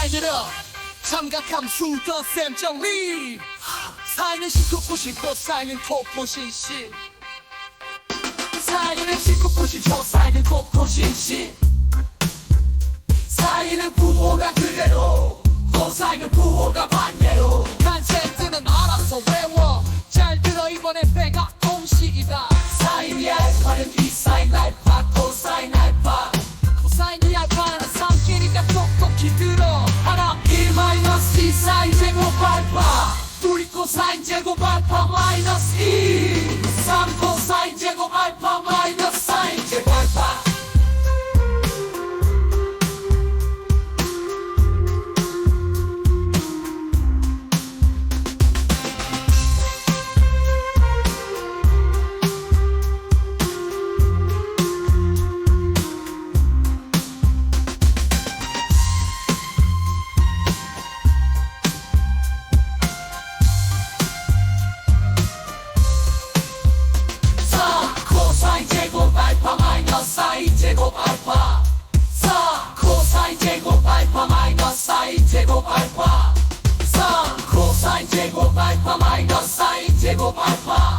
잘 들어 삼각함 수 더셈 정리. 사인은 시토포시 코사인은 토포신시 사인은 시토포시 조사인은 토포신시 사인은 부호가 그대로 코사인은 부호가 Sánchez. tego alfa. Sa cosine tego alfa minus sine tego alfa. Sa cosine tego alfa minus sine tego alfa.